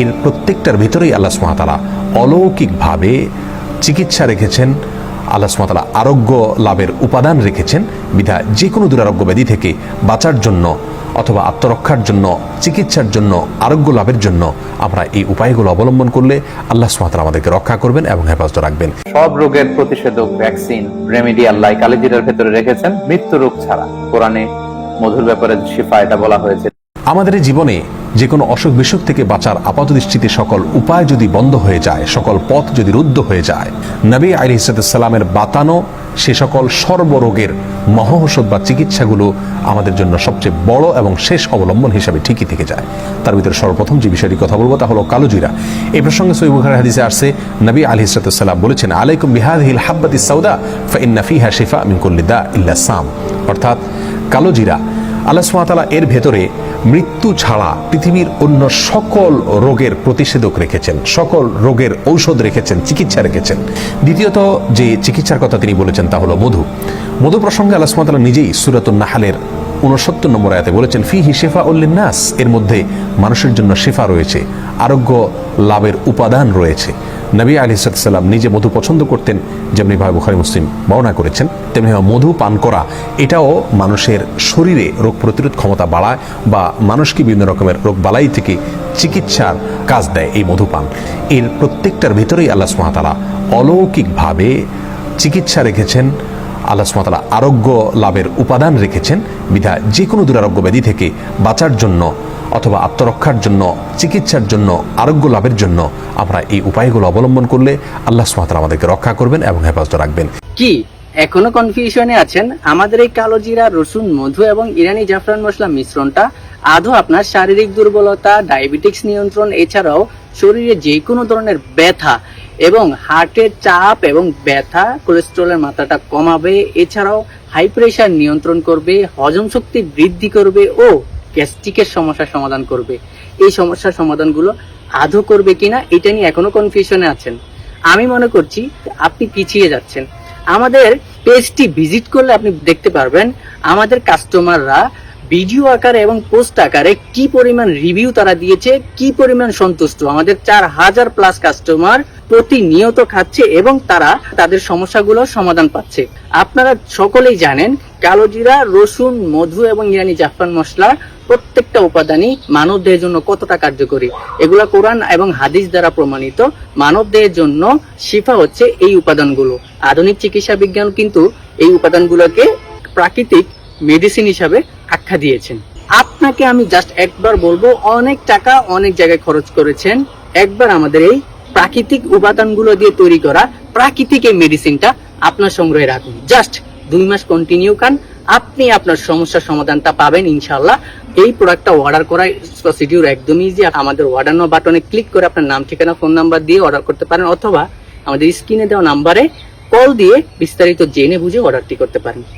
এর প্রত্যেকটার ভিতরেই আল্লাহ সুমাতালা অলৌকিকভাবে চিকিৎসা রেখেছেন আল্লাহ সুমাতালা আরোগ্য লাভের উপাদান রেখেছেন বিধা যে কোনো দুরারোগ্য ব্যাধি থেকে বাঁচার জন্য অথবা আত্মরক্ষার জন্য চিকিৎসার জন্য আরোগ্য লাভের জন্য আমরা এই উপায়গুলো অবলম্বন করলে আল্লাহ সুমাতালা আমাদেরকে রক্ষা করবেন এবং হেফাজত রাখবেন। সব রোগের প্রতিষেধক ভ্যাকসিন রেমেডি আল্লাহ কালিজিরার ভেতরে রেখেছেন মৃত্যু রোগ ছাড়া। কোরআনে মধুর ব্যাপারে শিফা এটা বলা হয়েছে। আমাদের জীবনে যে কোনো অসুখ বিসুখ থেকে বাঁচার আপাত দৃষ্টিতে সকল উপায় যদি বন্ধ হয়ে যায়, সকল পথ যদি রুদ্ধ হয়ে যায়, নবী আলী ইসালামের বাতানো সে সকল সর্বরোগের মহৌষধ বা চিকিৎসাগুলো আমাদের জন্য সবচেয়ে বড় এবং শেষ অবলম্বন হিসাবে ঠিকই থেকে যায়। তার ভিতরে সর্বপ্রথম যে বিষয়টি কথা বলব তা হলো কালোজিরা। এই প্রসঙ্গে সৈব হাদিসে আসছে, নবী আলী ইসালাম বলেছেন, আলাইকুম বিহাদিল হাব্বাতি সৌদা ফাইন্না ফিহা শিফা মিন কুল্লি ইল্লা সাম। অর্থাৎ কালোজিরা আল্লাহ এর ভেতরে মৃত্যু ছাড়া পৃথিবীর অন্য সকল রোগের প্রতিষেধক রেখেছেন, সকল রোগের ঔষধ রেখেছেন, চিকিৎসা রেখেছেন। দ্বিতীয়ত যে চিকিৎসার কথা তিনি বলেছেন তা হলো মধু। মধু প্রসঙ্গে আল্লাহ নিজেই সুরাতুল নাহালের উনসত্তর নম্বর আয়াতে বলেছেন ফি হি শেফা উল্লিনাস এর মধ্যে মানুষের জন্য শেফা রয়েছে, আরোগ্য লাভের উপাদান রয়েছে। নবী আলী সাল্লাম নিজে মধু পছন্দ করতেন, যেমনি ভাই বুখারি, মুসলিম বর্ণনা করেছেন, তেমনি মধু পান করা। এটাও মানুষের শরীরে রোগ প্রতিরোধ ক্ষমতা বাড়ায় বা মানুষকে বিভিন্ন রকমের রোগ বালাই থেকে চিকিৎসার কাজ দেয় এই মধু পান। এর প্রত্যেকটার ভিতরেই আল্লাহ সুমাতালা অলৌকিকভাবে চিকিৎসা রেখেছেন, আল্লাহ সুমাতালা আরোগ্য লাভের উপাদান রেখেছেন বিধা যে কোনো দুরারোগ্য ব্যাধি থেকে বাঁচার জন্য অথবা আত্মরক্ষার জন্য, চিকিৎসার জন্য, আরোগ্য লাভের জন্য আমরা এই উপায়গুলো অবলম্বন করলে আল্লাহ সুমাতালা আমাদেরকে রক্ষা করবেন এবং হেফাজত রাখবেন। কি? এখনও কনফিউশনে আছেন? আমাদের এই কালো জিরা, রসুন, মধু এবং ইরানি জাফরান মশলা মিশ্রণটা আদৌ আপনার শারীরিক দুর্বলতা, ডায়াবেটিক্স নিয়ন্ত্রণ, এছাড়াও শরীরে যে কোনো ধরনের ব্যথা এবং হার্টের চাপ এবং ব্যথা, কোলেস্ট্রলের মাত্রাটা কমাবে, এছাড়াও হাই প্রেশার নিয়ন্ত্রণ করবে, হজম শক্তি বৃদ্ধি করবে ও গ্যাস্ট্রিকের সমস্যার সমাধান করবে। এই সমস্যার সমাধানগুলো আধো করবে কিনা, এটা নিয়ে এখনও কনফিউশনে আছেন। আমি মনে করছি আপনি পিছিয়ে যাচ্ছেন। আমাদের পেজটি ভিজিট করলে আপনি দেখতে পারবেন। আমাদের কাস্টমাররা ভিডিও আকারে এবং পোস্ট আকারে কি পরিমাণ রিভিউ তারা দিয়েছে, কি পরিমাণ সন্তুষ্ট? আমাদের চার হাজার প্লাস কাস্টমার প্রতিনিয়ত খাচ্ছে এবং তারা তাদের সমস্যাগুলো সমাধান পাচ্ছে। আপনারা সকলেই জানেন কালোজিরা রসুন, মধু এবং ইরানি জাফরান মশলা প্রত্যেকটা উপাদানই মানব দেহের জন্য কতটা কার্যকরী? এগুলা কোরআন এবং হাদিস দ্বারা প্রমাণিত। মানব দেহের জন্য শিফা হচ্ছে এই উপাদানগুলো। আধুনিক চিকিৎসা বিজ্ঞান কিন্তু এই উপাদানগুলোকে প্রাকৃতিক মেডিসিন হিসাবে আখ্যা দিয়েছেন। আপনাকে আমি জাস্ট একবার বলব, অনেক টাকা অনেক জায়গায় খরচ করেছেন। একবার আমাদের এই প্রাকৃতিক উপাদানগুলো দিয়ে তৈরি করা প্রাকৃতিক এই মেডিসিনটা আপনার সংগ্রহে রাখুন। জাস্ট দুই মাস কন্টিনিউ খান, আপনি আপনার সমস্যার সমাধানটা পাবেন ইনশাল্লাহ এই প্রোডাক্টটা অর্ডার করার প্রসিডিউর একদমই ইজি আমাদের অর্ডার নাও বাটনে ক্লিক করে আপনার নাম, ঠিকানা ফোন নাম্বার দিয়ে অর্ডার করতে পারেন, অথবা আমাদের স্ক্রিনে দেওয়া নাম্বারে কল দিয়ে বিস্তারিত জেনে বুঝে অর্ডারটি করতে পারেন।